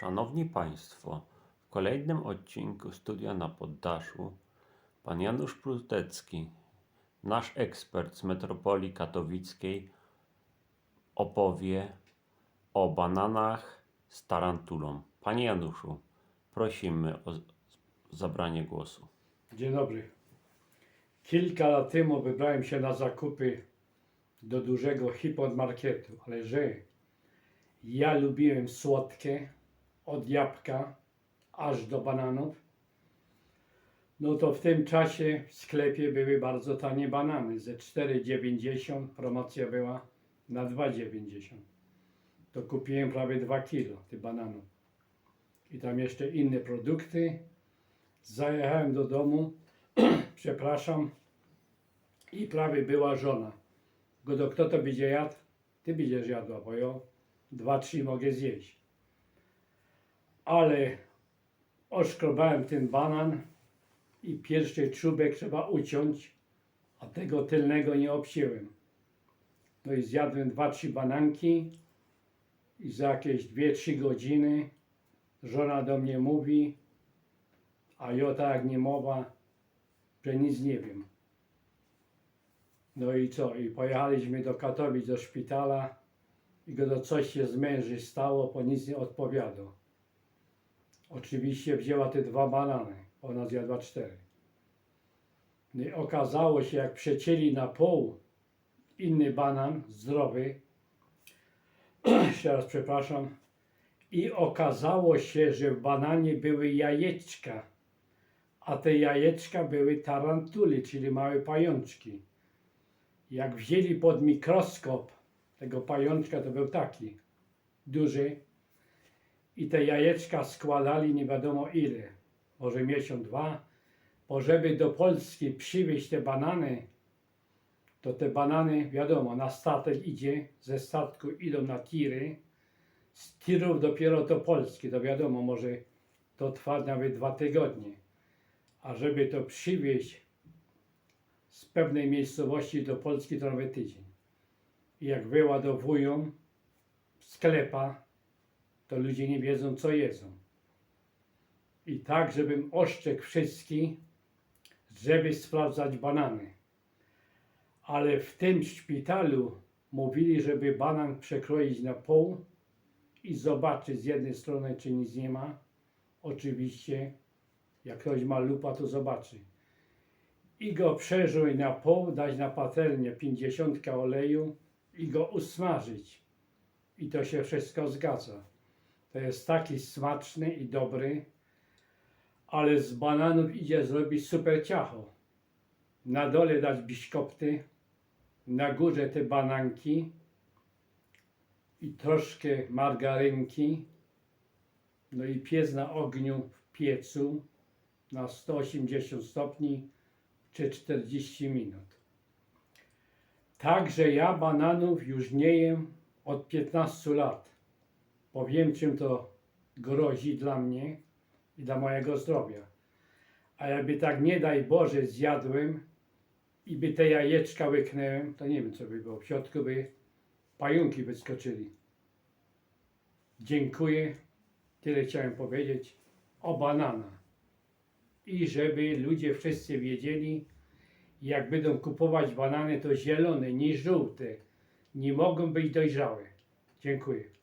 Szanowni Państwo, w kolejnym odcinku Studia na Poddaszu Pan Janusz Prutecki, nasz ekspert z metropolii katowickiej, opowie o bananach z tarantulą. Panie Januszu, prosimy o zabranie głosu. Dzień dobry. Kilka lat temu wybrałem się na zakupy do dużego hipermarketu, ale że ja lubiłem słodkie, od jabłka aż do bananów, no to w tym czasie w sklepie były bardzo tanie banany. Ze 4,90 promocja była na 2,90. To kupiłem prawie 2 kilo tych bananów. I tam jeszcze inne produkty. Zajechałem do domu, przepraszam, i prawie była żona. Go kto to będzie jadł? Ty będziesz jadła, bo ja dwa, trzy mogę zjeść. Ale oszkrobałem ten banan i pierwszy czubek trzeba uciąć, a tego tylnego nie obcięłem. No i zjadłem dwa, trzy bananki i za jakieś dwie, trzy godziny żona do mnie mówi, a ja tak nie mowa, że nic nie wiem. No i co? I pojechaliśmy do Katowic, do szpitala i go do coś się z męży stało, bo nic nie odpowiadał. Oczywiście wzięła te dwa banany, ona zjadła cztery. No i okazało się, jak przecięli na pół inny banan, zdrowy, jeszcze raz przepraszam, i okazało się, że w bananie były jajeczka, a te jajeczka były tarantuly, czyli małe pajączki. Jak wzięli pod mikroskop tego pajączka, to był taki duży, i te jajeczka składali nie wiadomo ile, może miesiąc, dwa, bo żeby do Polski przywieźć te banany, to te banany, wiadomo, na statek idzie, ze statku idą na tiry, z tirów dopiero do Polski, to wiadomo, może to trwa nawet dwa tygodnie. A żeby to przywieźć z pewnej miejscowości do Polski, to nawet tydzień. I jak wyładowują sklepa, to ludzie nie wiedzą, co jedzą. I tak, żebym oszczekł wszystkich, żeby sprawdzać banany. Ale w tym szpitalu mówili, żeby banan przekroić na pół i zobaczyć z jednej strony, czy nic nie ma. Oczywiście, jak ktoś ma lupa, to zobaczy. I go przeżuj na pół, dać na patelnię 50 oleju i go usmażyć. I to się wszystko zgadza. To jest taki smaczny i dobry, ale z bananów idzie zrobić super ciacho. Na dole dać biszkopty, na górze te bananki i troszkę margarynki, no i piec na ogniu w piecu na 180 stopni czy 40 minut. Także ja bananów już nie jem od 15 lat, bo wiem czym to grozi dla mnie i dla mojego zdrowia. A jakby tak nie daj Boże zjadłem i by te jajeczka łyknęłem, to nie wiem co by było. W środku by pająki wyskoczyli. Dziękuję. Tyle chciałem powiedzieć o banana. I żeby ludzie wszyscy wiedzieli, jak będą kupować banany, to zielone, nie żółte. Nie mogą być dojrzałe. Dziękuję.